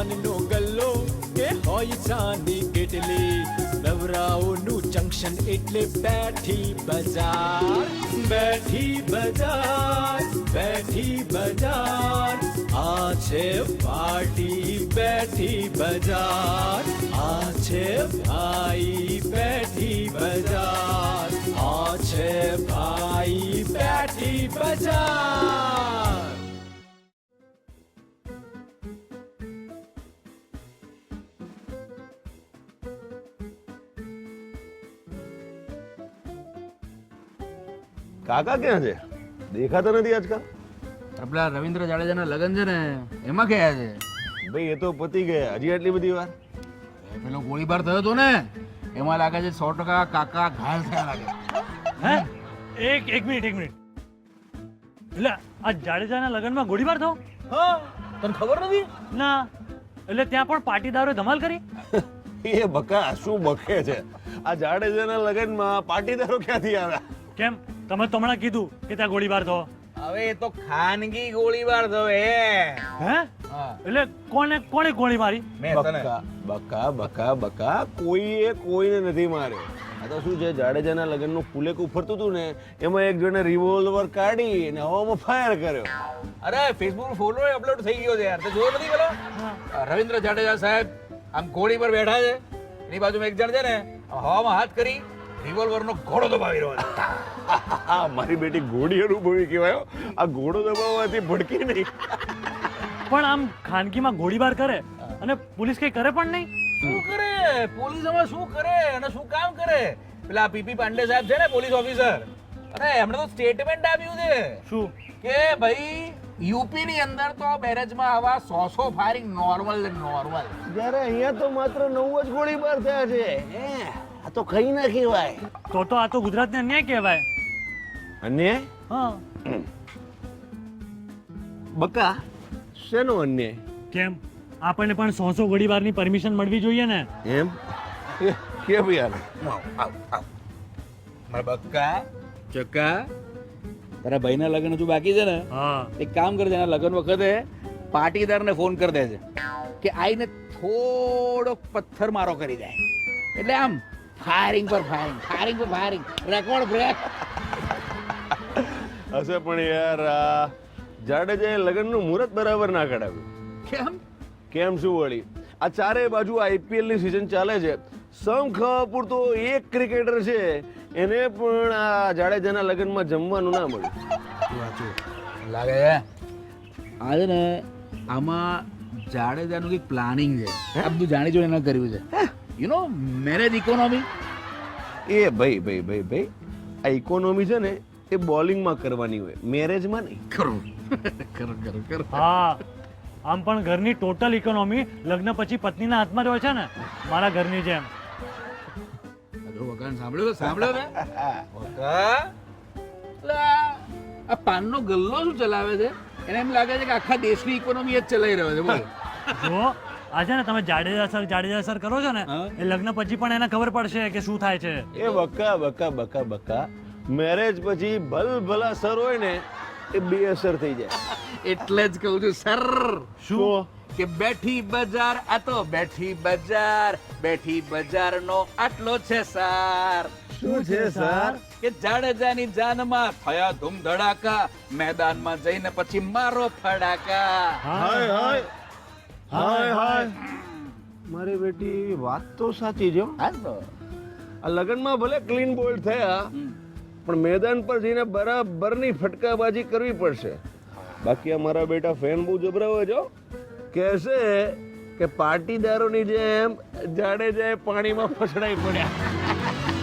પાનનો ગલ્લો કે હોય ચાંદી કેટલી? નવરાઓનું જંક્શન એટલે બેઠી બજાર બેઠી બજાર બેઠી બજાર. આ છે પાર્ટી, બેઠી બજાર. આ છે ભાઈ, બેઠી કાકા ક્યાં છે? દેખાતા નથી આજકાલ? આપણા રવિન્દ્ર જાડેજાના લગ્ન છે ને એમાં ગયા છે? ભાઈ એ તો પતી ગયા હજી આટલી બધી વાર? પેલો ગોળીબાર થયો હતો ને એમાં લાગે છે સો ટકા કાકા ઘાયલ થયા લાગે. હે? એક એક મિનિટ એક મિનિટ. એટલે આ જાડેજાના લગ્નમાં ગોળીબાર થયો? હા. તને ખબર નથી? ના. એટલે ત્યાં પણ પાટીદારોએ ધમાલ કરી? એ બકા શું બકે છે? આ જાડેજાના લગ્નમાં પાટીદારો ક્યાંથી આવ્યા? કેમ? તમે તો હમણાં કીધું કે ત્યાં ગોળીબાર થયો હવે એ તો ખાનગી ગોળીબાર થયો એ. હે? એટલે કોને કોણે ગોળી મારી મેં તને બકા બકા બકા બકા કોઈએ કોઈને નથી માર્યો. આ તો શું છે જાડેજાના લગ્નનું ફૂલેક ઉફરતું હતું ને એમાં એક જણે રિવોલ્વર કાઢી અને હવામાં ફાયર કર્યો. અરે ફેસબુક ફોટો અપલોડ થઈ ગયો છે યાર. તે જોયો નથી પેલો? રવિન્દ્ર જાડેજા સાહેબ આમ ઘોડી પર બેઠા છે. એની બાજુમાં એક જણ છે ને હવામાં હાથ કરી રિવોલ્વરનો ઘોડો દબાવી રહ્યો હતો મારી બેટી ઘોડી અનુભવી કહેવાયો આ ઘોડો દબાવવાથી ભડકી નહીં. પણ આમ ખાનગીમાં ગોળીબાર કરે અને પોલીસ કઈ કરે પણ નહીં? શું કરે? પોલીસ હવે શું કરે અને શું કામ કરે? પેલા પીપી પાંડે સાહેબ છે ને પોલીસ ઓફિસર. અરે એમણે તો સ્ટેટમેન્ટ આપ્યું છે. શું? કે ભાઈ યુપી ની અંદર તો બેરેજમાં આવા સો સો ફાયરિંગ નોર્મલ નોર્મલ જ્યારે અહીંયા તો માત્ર નવ જ ગોળીબાર થયા છે. હે, આ તો કઈ ના કહેવાય. તો તો આ તો ગુજરાતને અન્યાય કહેવાય. અન્યાય? હા. બકા શેનો અન્યાય? કેમ? આપણને પણ સો સો ગોળીબારની પરમિશન મળવી જોઈએ ને. એમ? એ, કેમ યાર? મારા બક્કા ચક્કા તારા ભાઈના લગ્ન હજુ બાકી છે ને? હા. એક કામ કરજે એના લગ્ન વખતે પાટીદારને ફોન કરી દેજે કે આઈને થોડોક પથ્થર મારો કરી જાય એટલે આમ ફાયરિંગ પર ફાયરિંગ ફાયરિંગ પર ફાયરિંગ રેકોર્ડ બ્રેક હશે પણ યાર આ જાડેજાએ લગ્નનું મુહૂર્ત બરાબર ના કઢાવ્યું. કેમ? કેમ શું વળી? આ ચારે બાજુ આઈપીએલની સિઝન ચાલે છે. સમ ખાવા પૂરતો એક ક્રિકેટર છે. એને પણ આ જાડેજાના લગ્નમાં જમવાનું ના મળ્યું. લાગે છે? આજે ને આમાં જાડેજાનું કંઈક પ્લાનિંગ છે. આ બધું જાણી જોઈને એને કર્યું છે. યુ નો મેરેજ ઇકોનોમી એ ભાઈ ભાઈ ભાઈ ભાઈ આ ઇકોનોમી છે ને એ બોલિંગમાં કરવાની હોય. મેરેજમાં નહીં. કરો. કરો કરો કરો. હા. આમ પણ ઘરની ટોટલ ઇકોનોમી લગ્ન પછી પત્નીના હાથમાં જ હોય છે ને? મારા ઘરની જેમ. જો સાંભળ્યો સાંભળ્યો ને આ પાનનો ગલ્લો શું ચલાવે છે? એને એમ લાગે છે કે આખા દેશની ઇકોનોમી જ ચલાવી રહ્યો છે બોલ. જો આજે ને તમે જાડેજા સર જાડેજા સર કરો છો ને એ લગ્ન પછી પણ એને ખબર પડશે કે શું થાય છે. એ બકા બકા બકા બકા. મેરેજ પછી ભલ ભલા સર હોય ને એ બે અસર થઈ જાય. એટલે જ કહું છું સર શું? કે બેઠી બજાર આ તો બેઠી બજાર બેઠી બજાર નો આટલો છે સાર. શું છે સર? કે જાડેજાની જાનમાં થયા ધૂમ ધડાકા મેદાનમાં જઈને પછી મારો ફડાકા. હાય હાય. હાય હાય. મારી બેટી વાત તો સાચી છે હા. તો. આ લગ્નમાં ભલે ક્લીન બોલ્ડ થયા પણ મેદાન પર જઈને બરાબરની ફટકાબાજી કરવી પડશે. બાકી આ મારા બેટા ફેન બહુ જબરા હોય છો કહેશે કે પાટીદારોની જેમ જાડેજાએ પાણીમાં ફસડાઈ પડ્યા.